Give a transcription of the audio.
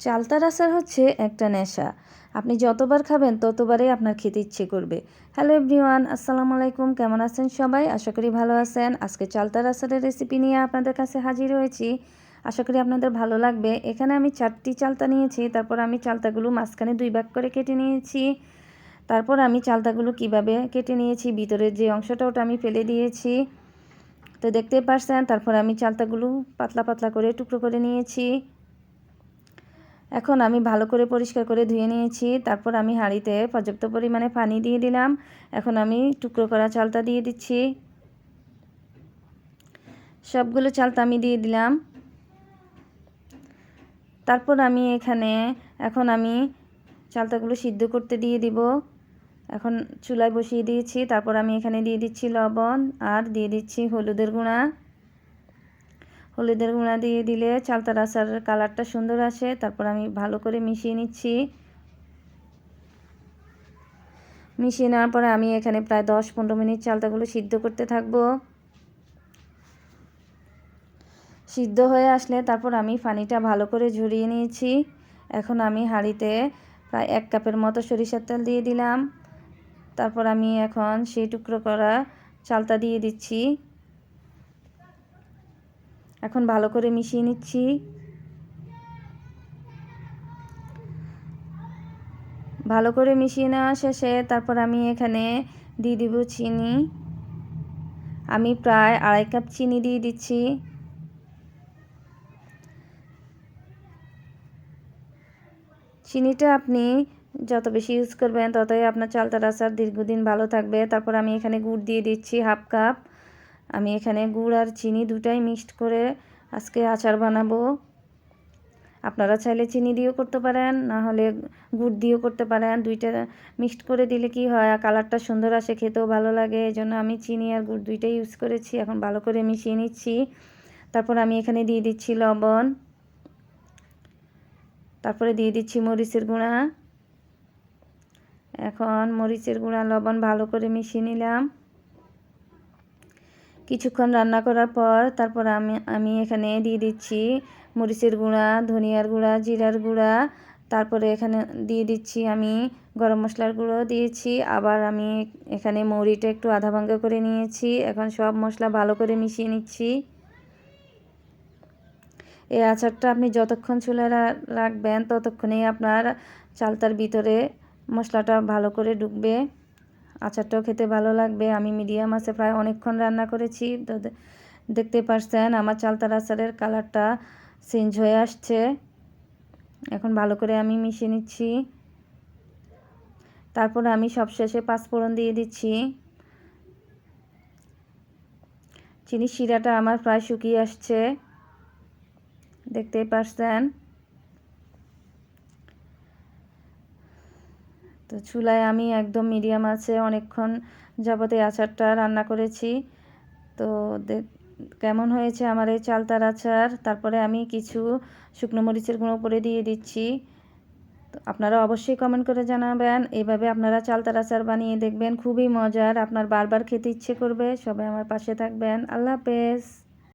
চালতার আচার হচ্ছে একটা নেশা। আপনি যতবার খাবেন, ততবারই আপনার খেতে ইচ্ছে করবে। হ্যালো এভরিওয়ান, আসসালামু আলাইকুম। কেমন আছেন সবাই? আশা করি ভালো আছেন। আজকে চালতার আচারের রেসিপি নিয়ে আপনাদের কাছে হাজির হয়েছি। আশা করি আপনাদের ভালো লাগবে। এখানে আমি চারটি চালতা নিয়েছি। তারপর আমি চালতাগুলো মাঝখানে দুই ভাগ করে কেটে নিয়েছি। তারপর আমি চালতাগুলো কীভাবে কেটে নিয়েছি, ভিতরের যে অংশটা ওটা আমি ফেলে দিয়েছি। তো দেখতে পারছেন, তারপর আমি চালতাগুলো পাতলা পাতলা করে টুকরো করে নিয়েছি। এখন আমি ভালো করে পরিষ্কার করে ধুয়ে নিয়েছি, তারপর আমি হাঁড়িতে পর্যাপ্ত পরিমাণে পানি দিয়ে দিলাম। এখন আমি টুকরো করা চালটা দিয়ে দিচ্ছি। সবগুলো চালটা আমি দিয়ে দিলাম। তারপর আমি এখানে, এখন আমি চালতাগুলো সিদ্ধ করতে দিয়ে দিব। এখন চুলায় বসিয়ে দিয়েছি, তারপর আমি এখানে দিয়ে দিচ্ছি লবণ আর দিয়ে দিচ্ছি হলুদের গুঁড়া। হলুদের গুঁড়া দিয়ে দিলে চালতার আচারের কালারটা সুন্দর আসে। তারপর আমি ভালো করে মিশিয়ে নিচ্ছি। মিশিয়ে নেওয়ার পরে আমি এখানে প্রায় দশ পনেরো মিনিট চালতাগুলো সিদ্ধ করতে থাকব। সিদ্ধ হয়ে আসলে তারপর আমি পানিটা ভালো করে ঝরিয়ে নিয়েছি। এখন আমি হাঁড়িতে প্রায় এক কাপের মতো সরিষার তেল দিয়ে দিলাম। তারপর আমি এখন সেই টুকরো করা চালতা দিয়ে দিচ্ছি। এখন ভালো করে মিশিয়ে নিচ্ছি। ভালো করে মিশিয়ে নেওয়া শেষে তারপর আমি এখানে দিয়ে দিব চিনি। আমি প্রায় আড়াই কাপ চিনি দিয়ে দিচ্ছি। চিনিটা আপনি যত বেশি ইউজ করবেন ততই আপনার চালতার আচার দীর্ঘদিন ভালো থাকবে। তারপর আমি এখানে গুড় দিয়ে দিচ্ছি হাফ কাপ। আমি এখানে গুড় আর চিনি দুটাই মিক্সড করে আজকে আচার বানাবো। আপনারা চাইলে চিনি দিয়েও করতে পারেন, না হলে গুড় দিয়েও করতে পারেন। দুইটা মিক্সড করে দিলে কি হয়, কালারটা সুন্দর আসে, খেতেও ভালো লাগে। এই জন্য আমি চিনি আর গুড় দুইটাই ইউজ করেছি, এখন ভালো করে মিশিয়ে নিচ্ছি। তারপর আমি এখানে দিয়ে দিচ্ছি লবণ। তারপরে দিয়ে দিচ্ছি মরিচের গুঁড়া। এখন মরিচের গুঁড়া, লবণ ভালো করে মিশিয়ে নিলাম। কিছুক্ষণ রান্না করার পর তারপর আমি আমি এখানে দিয়ে দিচ্ছি মরিচের গুঁড়া, ধনিয়ার গুঁড়া, জিরার গুঁড়া। তারপরে এখানে দিয়ে দিচ্ছি আমি গরম মশলার গুঁড়ো দিয়েছি। আবার আমি এখানে মৌরিটা একটু আধা ভাঙ্গা করে নিয়েছি। এখন সব মশলা ভালো করে মিশিয়ে নিচ্ছি। এই আচারটা আপনি যতক্ষণ চুলে রাখবেন ততক্ষণেই আপনার চালতার ভিতরে মশলাটা ভালো করে ঢুকবে। আচারটাও খেতে ভালো লাগবে। আমি মিডিয়াম আছে, প্রায় অনেকক্ষণ রান্না করেছি। তো দেখতে পারছেন আমার চালতার আচারের কালারটা চেঞ্জ হয়ে আসছে। এখন ভালো করে আমি মিশিয়ে নিচ্ছি। তারপর আমি সবশেষে পাঁচফোড়ন দিয়ে দিচ্ছি। চিনি শিরাটা আমার প্রায় শুকিয়ে আসছে। দেখতেই পারছেন? তো চুলায় আমি একদম মিডিয়াম আছে, অনেকক্ষণ যাবতে আচারটা রান্না করেছি। তো কেমন হয়েছে আমার এই চালতার আচার? তারপরে আমি কিছু শুকনো মরিচের গুঁড়ো করে দিয়ে দিচ্ছি। তো আপনারা অবশ্যই কমেন্ট করে জানাবেন। এইভাবে আপনারা চালতার আচার বানিয়ে দেখবেন, খুবই মজার। আপনার বারবার খেতে ইচ্ছে করবে, সবাই আমার পাশে থাকবেন। আল্লাহ হাফেজ।